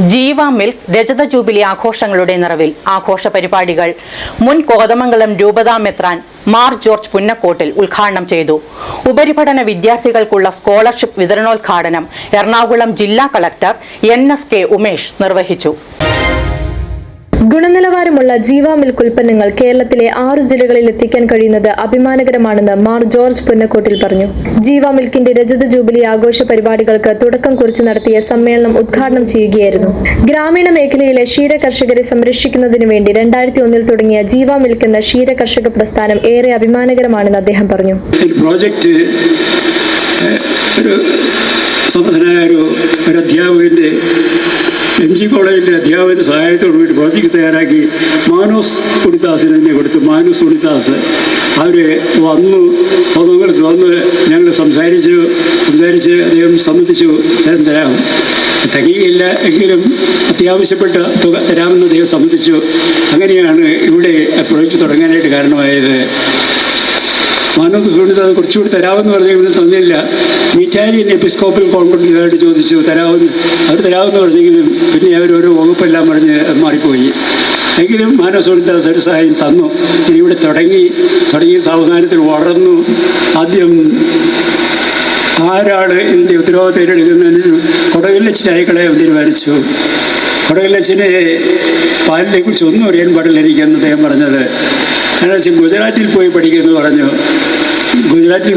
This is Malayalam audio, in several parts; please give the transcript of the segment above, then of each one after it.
ജീവ മിൽക്ക് രജത ജൂബിലി ആഘോഷങ്ങളുടെ നിറവിൽ ആഘോഷ പരിപാടികൾ. മുൻ കോതമംഗലം രൂപതാ മെത്രാൻ മാർ ജോർജ് പുന്നക്കോട്ടിൽ ഉദ്ഘാടനം ചെയ്തു. ഉപരിപഠന വിദ്യാർത്ഥികൾക്കുള്ള സ്കോളർഷിപ്പ് വിതരണോദ്ഘാടനം എറണാകുളം ജില്ലാ collector N S K Umesh നിർവഹിച്ചു. ഗുണനിലവാരമുള്ള ജീവാമിൽക്ക് ഉൽപ്പന്നങ്ങൾ കേരളത്തിലെ ആറ് ജില്ലകളിൽ എത്തിക്കാൻ കഴിയുന്നത് അഭിമാനകരമാണെന്ന് മാർ ജോർജ് പുന്നക്കോട്ടിൽ പറഞ്ഞു. ജീവാമിൽക്കിന്റെ രജത ജൂബിലി ആഘോഷ പരിപാടികൾക്ക് തുടക്കം കുറിച്ച് നടത്തിയ സമ്മേളനം ഉദ്ഘാടനം ചെയ്യുകയായിരുന്നു. ഗ്രാമീണ മേഖലയിലെ ക്ഷീര കർഷകരെ സംരക്ഷിക്കുന്നതിനു വേണ്ടി രണ്ടായിരത്തി ഒന്നിൽ തുടങ്ങിയ ജീവാമിൽക്ക് എന്ന ക്ഷീര കർഷക പ്രസ്ഥാനം ഏറെ അഭിമാനകരമാണെന്ന് അദ്ദേഹം പറഞ്ഞു. പ്രോജക്റ്റ് ഒരു സമർത്ഥനായ ഒരു അധ്യാപകന്റെ എം ജി കോളേജിന്റെ അധ്യാപകന്റെ സഹായത്തോടു കൂടി പ്രോജക്റ്റ് തയ്യാറാക്കി മാനോസ് ഉണിദാസിന് തന്നെ കൊടുത്തു. മാനോസ് ഉണിദാസ് അവർ വന്നു. പൊതുവെടുത്ത് വന്ന് ഞങ്ങൾ സംസാരിച്ചു. സംസാരിച്ച് അദ്ദേഹം സമ്മതിച്ചു. തരാം. തികയില്ല എങ്കിലും അത്യാവശ്യപ്പെട്ട തുക തരാമെന്ന് അദ്ദേഹം സമ്മതിച്ചു. അങ്ങനെയാണ് ഇവിടെ പ്രോജക്റ്റ് തുടങ്ങാനായിട്ട് കാരണമായത്. മാനോക്ക് സുണിത അത് കുറച്ചുകൂടി തരാമെന്ന് പറഞ്ഞെങ്കിലും തന്നില്ല മിറ്റാലിയൻ എപ്പിസ്കോപ്പിൽ കോൺഫറൻസിലായിട്ട് ചോദിച്ചു തരാമെന്ന് അവർ തരാമെന്ന് പറഞ്ഞെങ്കിലും പിന്നെ അവർ ഓരോ വകുപ്പെല്ലാം പറഞ്ഞ് മാറിപ്പോയി. എങ്കിലും മാനവസുണിത സരസായും തന്നു. ഇനി ഇവിടെ തുടങ്ങി തുടങ്ങി സാവധാനത്തിൽ വളർന്നു. ആദ്യം ആരാണ് ഇതിന്റെ ഉത്തരവാദിത്തം ഏറ്റെടുക്കുന്നതിന് കൊടകില്ലച്ചിനായിക്കളെ തീരുമാനിച്ചു കൊടകില്ലച്ചിനെ പാലിനെ കുറിച്ച് ഒന്നും അറിയാൻ പാടില്ല എനിക്കെന്ന് അദ്ദേഹം പറഞ്ഞത്. കാരണം ഗുജറാത്തിൽ പോയി പഠിക്കുമെന്ന് പറഞ്ഞു. ഗുജറാത്തിൽ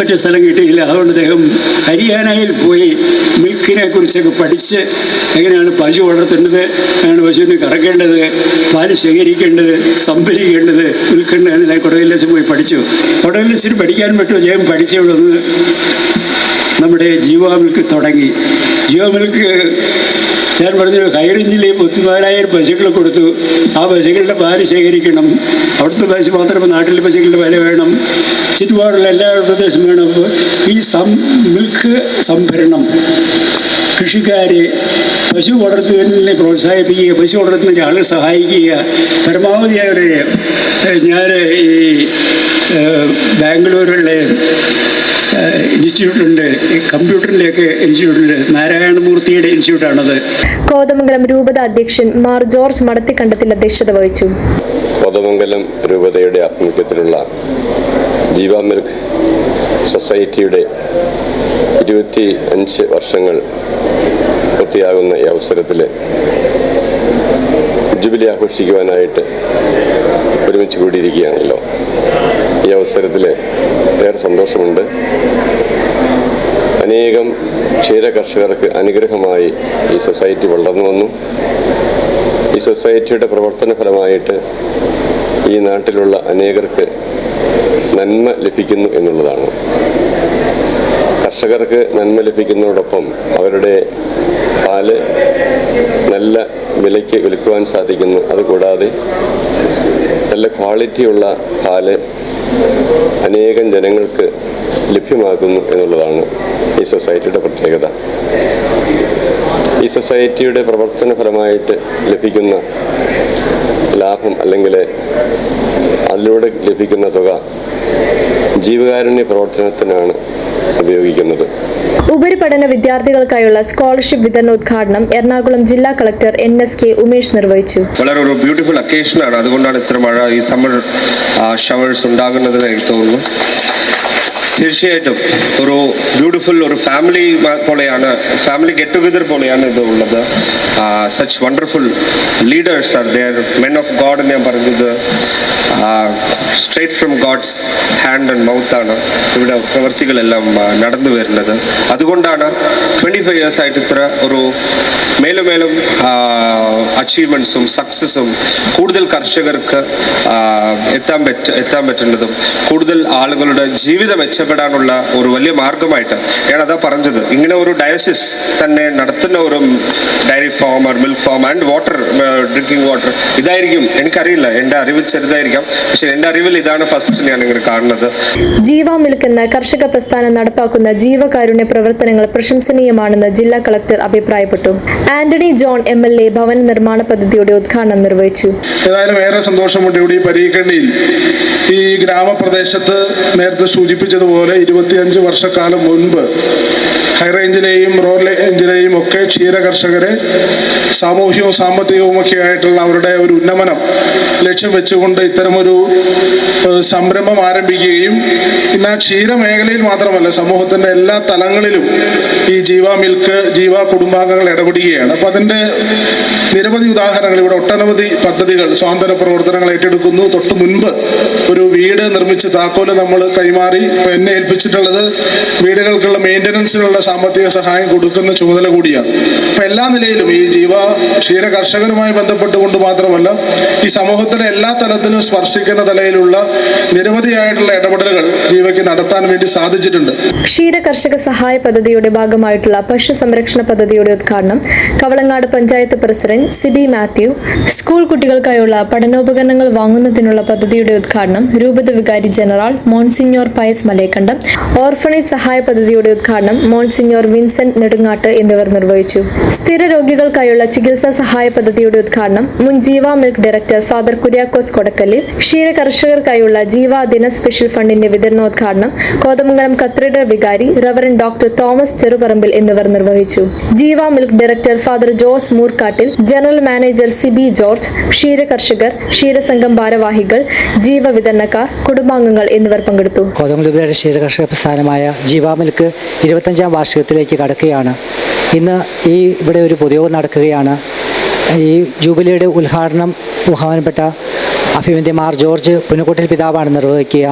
പറ്റിയ സ്ഥലം കിട്ടിയില്ല. അതുകൊണ്ട് അദ്ദേഹം ഹരിയാനയിൽ പോയി മിൽക്കിനെ കുറിച്ചൊക്കെ പഠിച്ച് എങ്ങനെയാണ് പശു വളർത്തേണ്ടത് എങ്ങനെയാണ് പശുവിനെ കറക്കേണ്ടത് പാൽ ശേഖരിക്കേണ്ടത് സംഭരിക്കേണ്ടത്. വിൽക്കേണ്ടത് കൊടകില്ലച്ച് പോയി പഠിച്ചു. കൊടകില്ലച്ചിന് പഠിക്കാൻ പറ്റുമോ? ജയം പഠിച്ചവിടെ നമ്മുടെ ജീവാമിൽക്ക് തുടങ്ങി. ജീവ മിൽക്ക് ഞാൻ പറഞ്ഞു ഹൈറേഞ്ചിൽ പത്തിനാലായിരം പശുക്കൾ കൊടുത്തു. ആ പശുക്കളുടെ പാൽ ശേഖരിക്കണം. അവിടുത്തെ പശു മാത്രമേ നാട്ടിലെ പശുക്കളുടെ വില വേണം. ചുറ്റുപാടുള്ള എല്ലാ പ്രദേശം വേണം. അപ്പോൾ ഈ സം മിൽക്ക് സംഭരണം. കൃഷിക്കാരെ പശു വളർത്തുന്നതിനെ പ്രോത്സാഹിപ്പിക്കുക പശു വളർത്തുന്നതിന് ആളുകൾ സഹായിക്കുക. പരമാവധി അവരെ ഞാൻ ഈ ബാംഗ്ലൂരിലെ ഇൻസ്റ്റിറ്റ്യൂട്ടുണ്ട് ഈ കമ്പ്യൂട്ടറിന്റെയൊക്കെ ഇൻസ്റ്റിറ്റ്യൂട്ടുണ്ട് നാരായണമൂർത്തിയുടെ ഇൻസ്റ്റിറ്റ്യൂട്ടാണത്. കോതമംഗലം രൂപത അധ്യക്ഷൻ മാർ ജോർജ് മടത്തിക്കണ്ടത്തിൽ അധ്യക്ഷത വഹിച്ചു. കോതമംഗലം രൂപതയുടെ ആഭിമുഖ്യത്തിലുള്ള ജീവാമൃഗ് സൊസൈറ്റിയുടെ ഇരുപത്തി അഞ്ച് വർഷങ്ങൾ പൂർത്തിയാകുന്ന ഈ അവസരത്തിൽ ജൂബിലി ആഘോഷിക്കുവാനായിട്ട് ഒരുമിച്ച് കൂടിയിരിക്കുകയാണല്ലോ. ഈ അവസരത്തിൽ ഏറെ സന്തോഷമുണ്ട്. അനേകം ക്ഷീര കർഷകർക്ക് അനുഗ്രഹമായി ഈ സൊസൈറ്റി വളർന്നു വന്നു. ഈ സൊസൈറ്റിയുടെ പ്രവർത്തന ഫലമായിട്ട് ഈ നാട്ടിലുള്ള അനേകർക്ക് നന്മ ലഭിക്കുന്നു എന്നുള്ളതാണ്. കർഷകർക്ക് നന്മ ലഭിക്കുന്നതോടൊപ്പം അവരുടെ പാൽ നല്ല വിലയ്ക്ക് വിൽക്കുവാൻ സാധിക്കുന്നു. അതുകൂടാതെ നല്ല ക്വാളിറ്റിയുള്ള പാൽ അനേകം ജനങ്ങൾക്ക് ലഭ്യമാകുന്നു എന്നുള്ളതാണ് ഈ സൊസൈറ്റിയുടെ പ്രത്യേകത. ഈ സൊസൈറ്റിയുടെ പ്രവർത്തന ഫലമായിട്ട് ലഭിക്കുന്ന ലാഭം അല്ലെങ്കിൽ അതിലൂടെ ലഭിക്കുന്ന തുക ജീവകാരുണ്യ പ്രവർത്തനത്തിനാണ് ഉപയോഗിക്കുന്നത്. ഉപരിപഠന വിദ്യാർത്ഥികൾക്കായുള്ള സ്കോളർഷിപ്പ് വിതരണോദ്ഘാടനം എറണാകുളം ജില്ലാ collector N S K Umesh നിർവഹിച്ചു. വളരെ ഒരു ബ്യൂട്ടിഫുൾ അക്കേഷനാണ് അതുകൊണ്ടാണ് ഇത്ര മഴ ഈ സമ്മർ ഷവേഴ്സ് ഉണ്ടാകുന്നതെന്ന് എനിക്ക് തോന്നുന്നു. തീർച്ചയായിട്ടും. ഒരു ബ്യൂട്ടിഫുൾ ഒരു ഫാമിലി പോലെയാണ് ഫാമിലി ഗെറ്റ് ടുഗദർ പോലെയാണ് ഇത് ഉള്ളത്. Such wonderful leaders are the men of God ഞാൻ പറഞ്ഞത്. Straight from God's hand and mouth ആണ് ഇവിടെ പ്രവർത്തികളെല്ലാം നടന്നു വരുന്നത്. അതുകൊണ്ടാണ് ട്വന്റി ഫൈവ് ഇയേഴ്സ് ആയിട്ട് ഇത്ര ഒരു മേലും മേലും അച്ചീവ്മെന്റ്സും സക്സസും കൂടുതൽ കർഷകർക്ക് എത്താൻ പറ്റ എത്താൻ പറ്റുന്നതും കൂടുതൽ ആളുകളുടെ ജീവിതം മെച്ചപ്പെടാനുള്ള ഒരു വലിയ മാർഗമായിട്ട് ഞാൻ അതാ പറഞ്ഞത്. ഇങ്ങനെ ഒരു ഡയസിസ് തന്നെ നടത്തുന്ന ഒരു dairy farm or milk farm and water drinking water ഇതായിരിക്കും. എനിക്കറിയില്ല. എന്റെ അറിവ് ചെറുതായിരിക്കാം. പക്ഷെ എന്റെ അറിവിൽ ഇതാണ് ഫസ്റ്റ് ഞാൻ ഇങ്ങനെ കാണുന്നത്. ജീവ മിൽക്ക് എന്ന കർഷക പ്രസ്ഥാനം നടപ്പാക്കുന്ന ജീവകാരുണ്യ പ്രവർത്തനങ്ങൾ പ്രശംസനീയമാണെന്ന് ജില്ലാ കളക്ടർ അഭിപ്രായപ്പെട്ടു. Antony John M L A ഭവന നിർമ്മാണ പദ്ധതിയുടെ ഉദ്ഘാടനം നിർവഹിച്ചു. ഏതായാലും ഏറെ സന്തോഷമുണ്ട് ഇവിടെ ഈ പരീക്കണ്ണിയിൽ ഈ ഗ്രാമപ്രദേശത്ത് നേരത്തെ സൂചിപ്പിച്ചതുപോലെ ഇരുപത്തിയഞ്ച് വർഷക്കാലം മുൻപ് ഹൈറേഞ്ചിലെയും റോഡ് റേഞ്ചിനെയും ഒക്കെ ക്ഷീര കർഷകരെ സാമൂഹ്യവും സാമ്പത്തികവും ഒക്കെ ആയിട്ടുള്ള അവരുടെ ഒരു ഉന്നമനം ലക്ഷ്യം വെച്ചുകൊണ്ട് ഇത്തരമൊരു സംരംഭം ആരംഭിക്കുകയും പിന്നെ ആ ക്ഷീര മേഖലയിൽ മാത്രമല്ല സമൂഹത്തിന്റെ എല്ലാ തലങ്ങളിലും ഈ ജീവ മിൽക്ക് ജീവ കുടുംബാംഗങ്ങൾ ഇടപെടുകയാണ്. അപ്പം അതിന്റെ നിരവധി ഉദാഹരണങ്ങൾ ഇവിടെ ഒട്ടനവധി പദ്ധതികൾ സ്വാതന്ത്ര്യ പ്രവർത്തനങ്ങൾ ഏറ്റെടുക്കുന്നു. തൊട്ട് മുൻപ് ഒരു വീട് നിർമ്മിച്ച് താക്കോൽ നമ്മൾ കൈമാറി എന്നെ ഏൽപ്പിച്ചിട്ടുള്ളത് വീടുകൾക്കുള്ള മെയിന്റനൻസിനുള്ള സാമ്പത്തിക സഹായം കൊടുക്കുന്ന ചുമതല കൂടിയാണ്. അപ്പൊ എല്ലാ നിലയിലും ഈ ജീവ ക്ഷീര കർഷകരുമായി ബന്ധപ്പെട്ടുകൊണ്ട് മാത്രമല്ല ഈ സമൂഹത്തിലെ എല്ലാ തലത്തിലും സ്പർശിക്കുന്ന തലയിലുള്ള നിരവധിയായിട്ടുള്ള ഇടപെടലുകൾ ജീവയ്ക്ക് നടത്താൻ വേണ്ടി സാധിച്ചിട്ടുണ്ട്. ക്ഷീര കർഷക സഹായ പദ്ധതിയുടെ ഭാഗമായിട്ടുള്ള പശു സംരക്ഷണ പദ്ധതിയുടെ ഉദ്ഘാടനം കവളങ്ങാട് പഞ്ചായത്ത് പ്രസിഡന്റ് സിബി മാത്യു സ്കൂൾ കുട്ടികൾക്കായുള്ള പഠനോപകരണങ്ങൾ വാങ്ങുന്നതിനുള്ള പദ്ധതിയുടെ ഉദ്ഘാടനം രൂപത വികാരി general monsignor Pius Malayakandam orphanage സഹായ പദ്ധതിയുടെ ഉദ്ഘാടനം മോൺസിഞ്ഞോർ വിൻസെന്റ് നെടുങ്ങാട്ട് എന്നിവർ നിർവഹിച്ചു. സ്ഥിര രോഗികൾക്കായുള്ള ചികിത്സാ സഹായ പദ്ധതിയുടെ ഉദ്ഘാടനം മുൻ Jeeva milk director father Kuriakose Kodakkallil ക്ഷീര കർഷകർക്കായുള്ള ജീവ ദിന സ്പെഷ്യൽ ഫണ്ടിന്റെ വിതരണോദ്ഘാടനം കോതമംഗലം കത്തീഡ്രൽ വികാരി റവറൻ ഡോക്ടർ തോമസ് ചെറുപറമ്പിൽ എന്നിവർ നിർവഹിച്ചു. Jeeva Milk director father Jose Moorkattil general manager Siby George ക്ഷീര കർഷകർ ക്ഷീരസംഘം ഭാരവാഹികൾ ജീവ വിതരണക്കാർ കുടുംബാംഗങ്ങൾ എന്നിവർ പങ്കെടുത്തു. ക്ഷീര കർഷക പ്രസ്ഥാനമായ ജീവാമിൽക്ക് ഇരുപത്തഞ്ചാം വാർഷികത്തിലേക്ക് കടക്കുകയാണ്. ഇന്ന് ഈ ഇവിടെ ഒരു പൊതുയോഗം നടക്കുകയാണ്. ഈ ജൂബിലിയുടെ ഉദ്ഘാടനം ബഹുമാനപ്പെട്ട അഭിമന്യ മാർ ജോർജ് പുനക്കോട്ടിൽ പിതാവാണ് നിർവഹിക്കുക.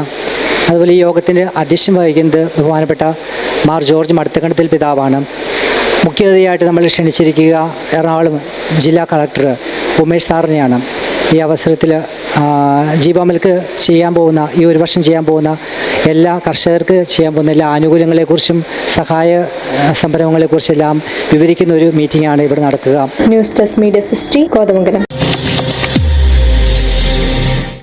അതുപോലെ ഈ യോഗത്തിന്റെ അധ്യക്ഷം വഹിക്കുന്നത് ബഹുമാനപ്പെട്ട മാർ ജോർജ് മടുത്തകണ്ടത്തിൽ പിതാവാണ്. മുഖ്യതിഥിയായിട്ട് നമ്മൾ ക്ഷണിച്ചിരിക്കുക എറണാകുളം ജില്ലാ കളക്ടർ ഉമേഷ് സാറിനെയാണ്. ഈ അവസരത്തിൽ ജീവാമൽക്ക് ചെയ്യാൻ പോകുന്ന ഈ ഒരു വർഷം ചെയ്യാൻ പോകുന്ന എല്ലാ കർഷകർക്ക് ചെയ്യാൻ പോകുന്ന എല്ലാ ആനുകൂല്യങ്ങളെക്കുറിച്ചും സഹായ സംരംഭങ്ങളെക്കുറിച്ചെല്ലാം വിവരിക്കുന്ന ഒരു മീറ്റിംഗാണ് ഇവിടെ നടക്കുക. News desk media sixty Kothamangalam.